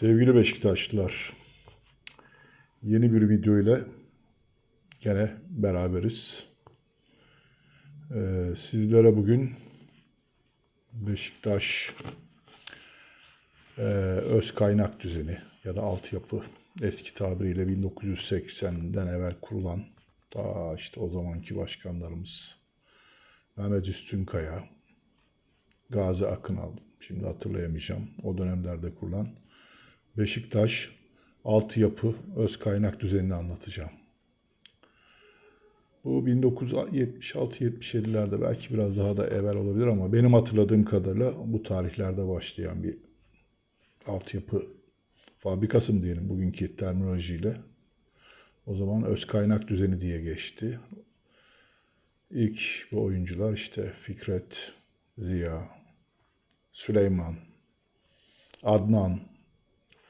Sevgili Beşiktaşlılar, yeni bir video ile gene beraberiz. Ee, sizlere bugün Beşiktaş e, öz kaynak düzeni ya da altyapı eski tabiriyle 1980'den evvel kurulan ta işte o zamanki başkanlarımız Mehmet Üstünkaya, Gazi Akınal, şimdi hatırlayamayacağım. O dönemlerde kurulan Beşiktaş altyapı öz kaynak düzenini anlatacağım. Bu 1976-77'lerde belki biraz daha da evvel olabilir ama benim hatırladığım kadarıyla bu tarihlerde başlayan bir altyapı fabrikası mı diyelim bugünkü terminolojiyle. O zaman öz kaynak düzeni diye geçti. İlk bu oyuncular işte Fikret, Ziya, Süleyman, Adnan,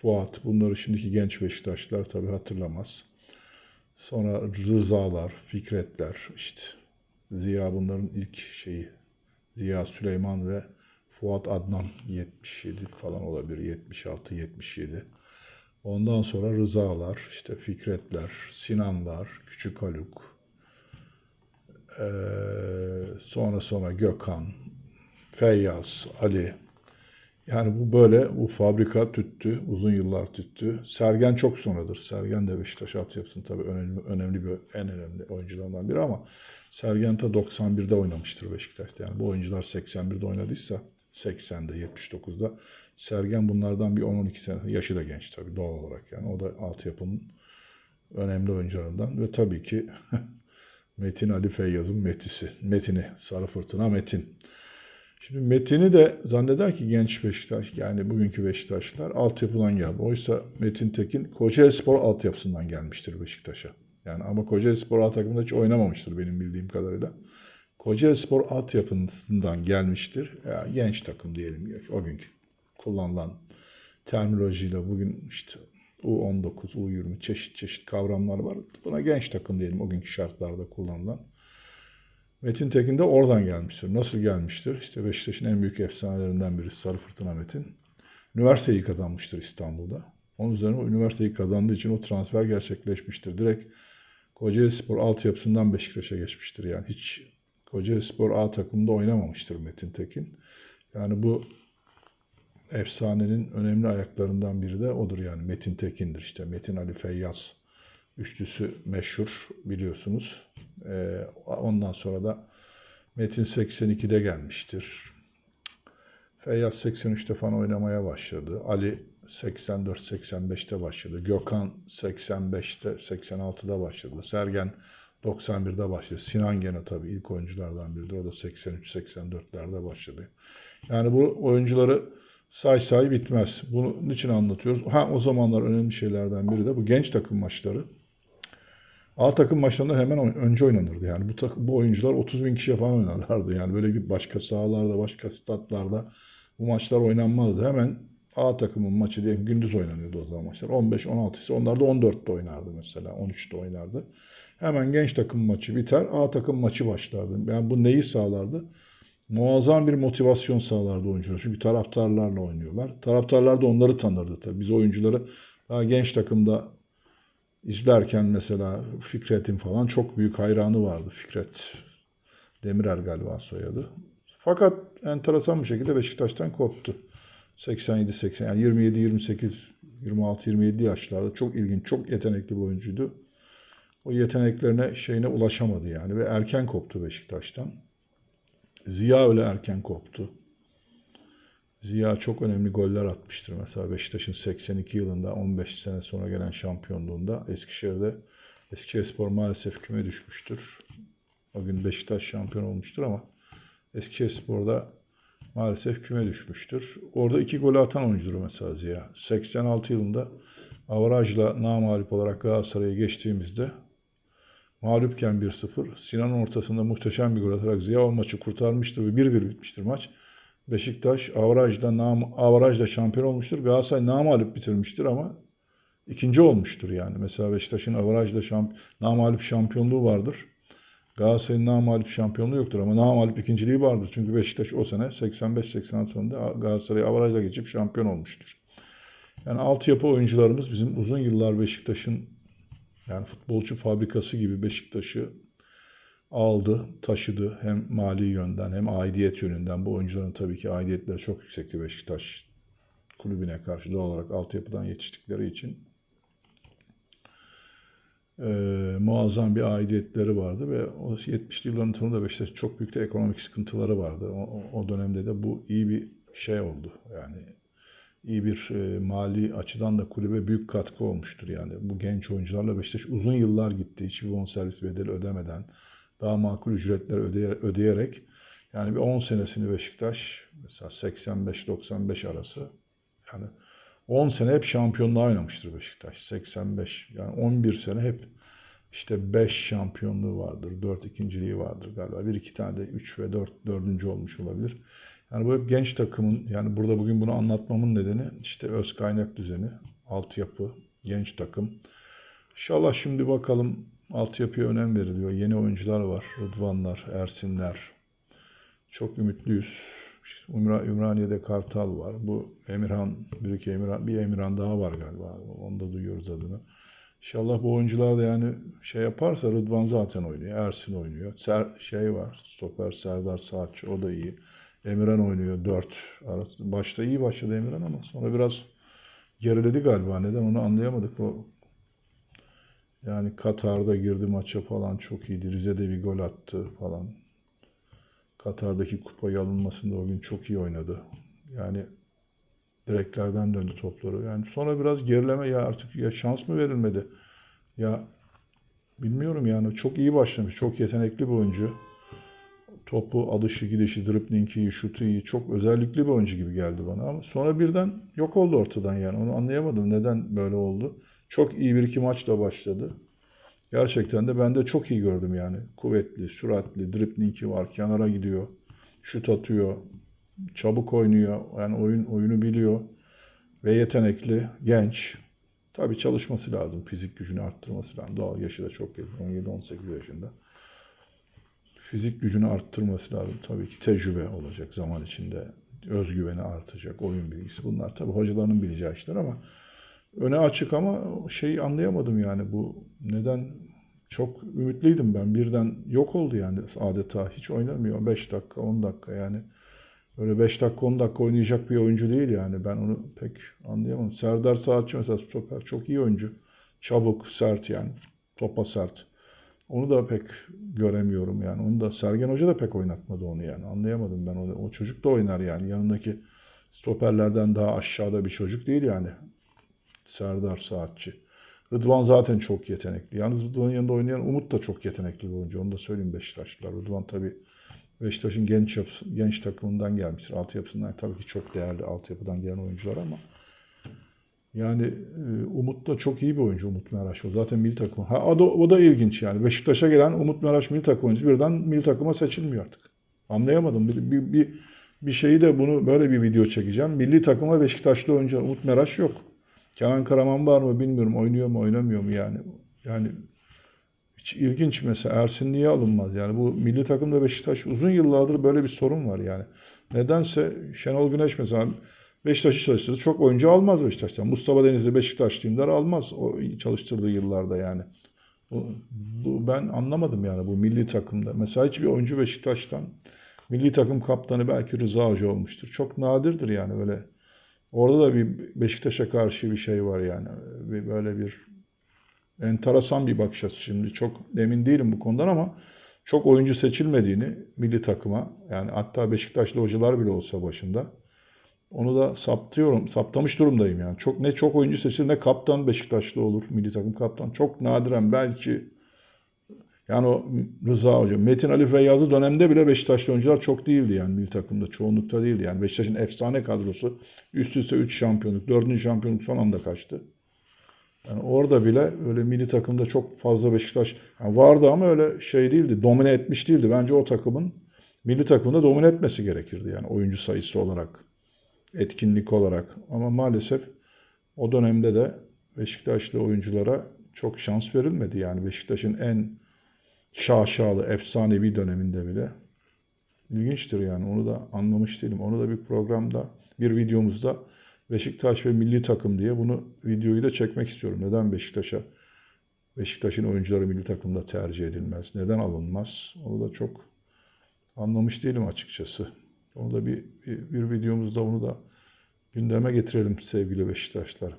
Fuat bunları şimdiki genç Beşiktaşlılar tabii hatırlamaz. Sonra Rızalar, Fikretler işte Ziya bunların ilk şeyi. Ziya Süleyman ve Fuat Adnan 77 falan olabilir. 76 77. Ondan sonra Rızalar, işte Fikretler, Sinanlar, Küçük Haluk, ee, sonra sonra Gökhan, Feyyaz, Ali. Yani bu böyle bu fabrika tüttü, uzun yıllar tüttü. Sergen çok sonradır. Sergen de Beşiktaş altyapısının tabii önemli, önemli bir en önemli oyuncularından biri ama Sergen ta 91'de oynamıştır Beşiktaş'ta. Yani bu oyuncular 81'de oynadıysa 80'de 79'da Sergen bunlardan bir 10-12 sene yaşı da genç tabii doğal olarak yani o da altyapının önemli oyuncularından ve tabii ki Metin Ali Feyyaz'ın Metisi. Metini. Sarı Fırtına Metin. Şimdi Metin'i de zanneder ki genç Beşiktaş yani bugünkü Beşiktaşlılar altyapıdan geldi. Oysa Metin Tekin Kocaeli Spor altyapısından gelmiştir Beşiktaş'a. Yani ama Kocaeli Spor alt takımında hiç oynamamıştır benim bildiğim kadarıyla. Kocaeli Spor altyapısından gelmiştir. Yani genç takım diyelim o günkü kullanılan terminolojiyle bugün işte U19, U20 çeşit çeşit kavramlar var. Buna genç takım diyelim o günkü şartlarda kullanılan. Metin Tekin de oradan gelmiştir. Nasıl gelmiştir? İşte Beşiktaş'ın en büyük efsanelerinden biri Sarı Fırtına Metin. Üniversiteyi kazanmıştır İstanbul'da. Onun üzerine üniversiteyi kazandığı için o transfer gerçekleşmiştir. Direkt Kocaeli Spor altyapısından Beşiktaş'a geçmiştir. Yani hiç Kocaeli Spor A takımında oynamamıştır Metin Tekin. Yani bu efsanenin önemli ayaklarından biri de odur yani Metin Tekin'dir. İşte Metin Ali Feyyaz üçlüsü meşhur biliyorsunuz. Ee, ondan sonra da Metin 82'de gelmiştir. Feyyaz 83'te falan oynamaya başladı. Ali 84-85'te başladı. Gökhan 85'te 86'da başladı. Sergen 91'de başladı. Sinan gene tabii ilk oyunculardan biridir. O da 83-84'lerde başladı. Yani bu oyuncuları say say bitmez. Bunun için anlatıyoruz. Ha o zamanlar önemli şeylerden biri de bu genç takım maçları. A takım maçlarında hemen önce oynanırdı. Yani bu takım, bu oyuncular 30 bin kişiye falan oynarlardı. Yani böyle gidip başka sahalarda, başka statlarda bu maçlar oynanmazdı. Hemen A takımın maçı diye gündüz oynanıyordu o zaman maçlar. 15-16 ise onlar da 14'te oynardı mesela. 13'te oynardı. Hemen genç takım maçı biter. A takım maçı başlardı. Yani bu neyi sağlardı? Muazzam bir motivasyon sağlardı oyuncular. Çünkü taraftarlarla oynuyorlar. Taraftarlar da onları tanırdı tabii. Biz oyuncuları daha genç takımda izlerken mesela Fikret'in falan çok büyük hayranı vardı. Fikret Demirer galiba soyadı. Fakat enteresan bir şekilde Beşiktaş'tan koptu. 87-80 yani 27-28 26-27 yaşlarda çok ilginç, çok yetenekli bir oyuncuydu. O yeteneklerine şeyine ulaşamadı yani ve erken koptu Beşiktaş'tan. Ziya öyle erken koptu. Ziya çok önemli goller atmıştır. Mesela Beşiktaş'ın 82 yılında 15 sene sonra gelen şampiyonluğunda Eskişehir'de Eskişehirspor maalesef küme düşmüştür. O gün Beşiktaş şampiyon olmuştur ama Eskişehirspor'da maalesef küme düşmüştür. Orada iki golü atan oyuncudur mesela Ziya. 86 yılında avarajla namalip olarak Galatasaray'a geçtiğimizde mağlupken 1-0 Sinan'ın ortasında muhteşem bir gol atarak Ziya o maçı kurtarmıştır ve 1-1 bitmiştir maç. Beşiktaş avarajda, nam, avarajda şampiyon olmuştur. Galatasaray namalip bitirmiştir ama ikinci olmuştur yani. Mesela Beşiktaş'ın avarajda şamp namalip şampiyonluğu vardır. Galatasaray'ın namalip şampiyonluğu yoktur ama namalip ikinciliği vardır. Çünkü Beşiktaş o sene 85-86 sonunda Galatasaray avarajla geçip şampiyon olmuştur. Yani altyapı oyuncularımız bizim uzun yıllar Beşiktaş'ın yani futbolcu fabrikası gibi Beşiktaş'ı aldı, taşıdı. Hem mali yönden hem aidiyet yönünden. Bu oyuncuların tabii ki aidiyetleri çok yüksekti Beşiktaş kulübüne karşı doğal olarak altyapıdan yetiştikleri için. Ee, muazzam bir aidiyetleri vardı ve o 70'li yılların sonunda Beşiktaş'ın çok büyük de ekonomik sıkıntıları vardı. O- o dönemde de bu iyi bir şey oldu. Yani iyi bir e, mali açıdan da kulübe büyük katkı olmuştur. Yani bu genç oyuncularla Beşiktaş uzun yıllar gitti. Hiçbir bonservis bedeli ödemeden daha makul ücretler ödeye- ödeyerek yani bir 10 senesini Beşiktaş mesela 85-95 arası yani 10 sene hep şampiyonluğa oynamıştır Beşiktaş. 85 yani 11 sene hep işte 5 şampiyonluğu vardır, 4 ikinciliği vardır galiba. Bir iki tane de 3 ve 4 dördüncü olmuş olabilir. Yani bu hep genç takımın yani burada bugün bunu anlatmamın nedeni işte öz kaynak düzeni, altyapı, genç takım. İnşallah şimdi bakalım altyapıya önem veriliyor. Yeni oyuncular var. Rıdvanlar, Ersinler. Çok ümitliyüz. İşte Ümra, Ümraniye'de Kartal var. Bu Emirhan, bir iki Emirhan, bir Emirhan daha var galiba. Onu da duyuyoruz adını. İnşallah bu oyuncular da yani şey yaparsa Rıdvan zaten oynuyor. Ersin oynuyor. Ser, şey var. Stoper Serdar Saatçı o da iyi. Emirhan oynuyor 4 arası. Başta iyi başladı Emirhan ama sonra biraz geriledi galiba. Neden onu anlayamadık. O yani Katar'da girdi maça falan çok iyiydi. Rize'de bir gol attı falan. Katar'daki kupayı alınmasında o gün çok iyi oynadı. Yani direklerden döndü topları. Yani sonra biraz gerileme ya artık ya şans mı verilmedi? Ya bilmiyorum yani çok iyi başlamış. Çok yetenekli bir oyuncu. Topu alışı, gidişi, driblingi iyi, şutu iyi. Çok özellikli bir oyuncu gibi geldi bana ama sonra birden yok oldu ortadan yani. Onu anlayamadım neden böyle oldu. Çok iyi bir iki maçla başladı. Gerçekten de ben de çok iyi gördüm yani. Kuvvetli, süratli, driblingi var, kenara gidiyor, şut atıyor, çabuk oynuyor. Yani oyun oyunu biliyor ve yetenekli, genç. Tabii çalışması lazım, fizik gücünü arttırması lazım. Doğal yaşı da çok genç, 17-18 yaşında. Fizik gücünü arttırması lazım. Tabii ki tecrübe olacak zaman içinde. Özgüveni artacak, oyun bilgisi. Bunlar tabii hocaların bileceği işler ama öne açık ama şeyi anlayamadım yani bu neden çok ümitliydim ben. Birden yok oldu yani adeta. Hiç oynamıyor. 5 dakika, 10 dakika yani. Öyle 5 dakika, 10 dakika oynayacak bir oyuncu değil yani. Ben onu pek anlayamadım. Serdar Saatçı mesela stoper. Çok iyi oyuncu. Çabuk, sert yani. Topa sert. Onu da pek göremiyorum yani. Onu da Sergen Hoca da pek oynatmadı onu yani. Anlayamadım ben onu. O çocuk da oynar yani. Yanındaki stoperlerden daha aşağıda bir çocuk değil yani. Serdar Saatçi. Rıdvan zaten çok yetenekli. Yalnız Rıdvan'ın yanında oynayan Umut da çok yetenekli bir oyuncu. Onu da söyleyeyim Beşiktaşlılar. Rıdvan tabii Beşiktaş'ın genç yapısı, genç takımından gelmiştir. Altyapısından tabii ki çok değerli altyapıdan gelen oyuncular ama yani e, Umut da çok iyi bir oyuncu Umut Meraş. O zaten milli takım. Ha, o, da, o da ilginç yani. Beşiktaş'a gelen Umut Meraş milli takım oyuncusu birden milli takıma seçilmiyor artık. Anlayamadım. Bir, bir, bir, bir şeyi de bunu böyle bir video çekeceğim. Milli takıma Beşiktaşlı oyuncu Umut Meraş yok. Kenan Karaman var mı bilmiyorum. Oynuyor mu oynamıyor mu yani. Yani hiç ilginç mesela. Ersin niye alınmaz? Yani bu milli takımda Beşiktaş uzun yıllardır böyle bir sorun var yani. Nedense Şenol Güneş mesela Beşiktaş'ı çalıştırdı. Çok oyuncu almaz Beşiktaş'tan. Mustafa Denizli Beşiktaşlıyım der almaz o çalıştırdığı yıllarda yani. Bu, bu ben anlamadım yani bu milli takımda. Mesela hiçbir oyuncu Beşiktaş'tan milli takım kaptanı belki Rıza Hoca olmuştur. Çok nadirdir yani böyle. Orada da bir Beşiktaş'a karşı bir şey var yani. Bir, böyle bir enteresan bir bakış açısı şimdi. Çok emin değilim bu konudan ama çok oyuncu seçilmediğini milli takıma yani hatta Beşiktaşlı hocalar bile olsa başında onu da saptıyorum, saptamış durumdayım yani. Çok ne çok oyuncu seçilir ne kaptan Beşiktaşlı olur, milli takım kaptan. Çok nadiren belki yani o Rıza Hoca, Metin Ali Feyyazlı dönemde bile Beşiktaşlı oyuncular çok değildi yani milli takımda. Çoğunlukta değildi yani. Beşiktaş'ın efsane kadrosu üst üste 3 şampiyonluk, 4. şampiyonluk son anda kaçtı. Yani orada bile öyle milli takımda çok fazla Beşiktaş yani vardı ama öyle şey değildi, domine etmiş değildi. Bence o takımın milli takımda domine etmesi gerekirdi yani oyuncu sayısı olarak, etkinlik olarak. Ama maalesef o dönemde de Beşiktaşlı oyunculara çok şans verilmedi. Yani Beşiktaş'ın en şaşalı, efsanevi döneminde bile. İlginçtir yani onu da anlamış değilim. Onu da bir programda, bir videomuzda Beşiktaş ve milli takım diye bunu videoyu da çekmek istiyorum. Neden Beşiktaş'a Beşiktaş'ın oyuncuları milli takımda tercih edilmez? Neden alınmaz? Onu da çok anlamış değilim açıkçası. Onu da bir, bir, bir videomuzda onu da gündeme getirelim sevgili Beşiktaşlar.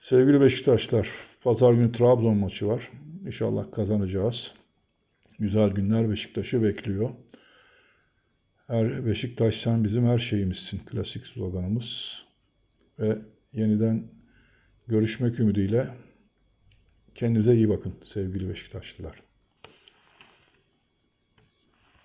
Sevgili Beşiktaşlar, pazar günü Trabzon maçı var. İnşallah kazanacağız. Güzel günler Beşiktaş'ı bekliyor. Her Beşiktaş sen bizim her şeyimizsin. Klasik sloganımız. Ve yeniden görüşmek ümidiyle kendinize iyi bakın sevgili Beşiktaşlılar.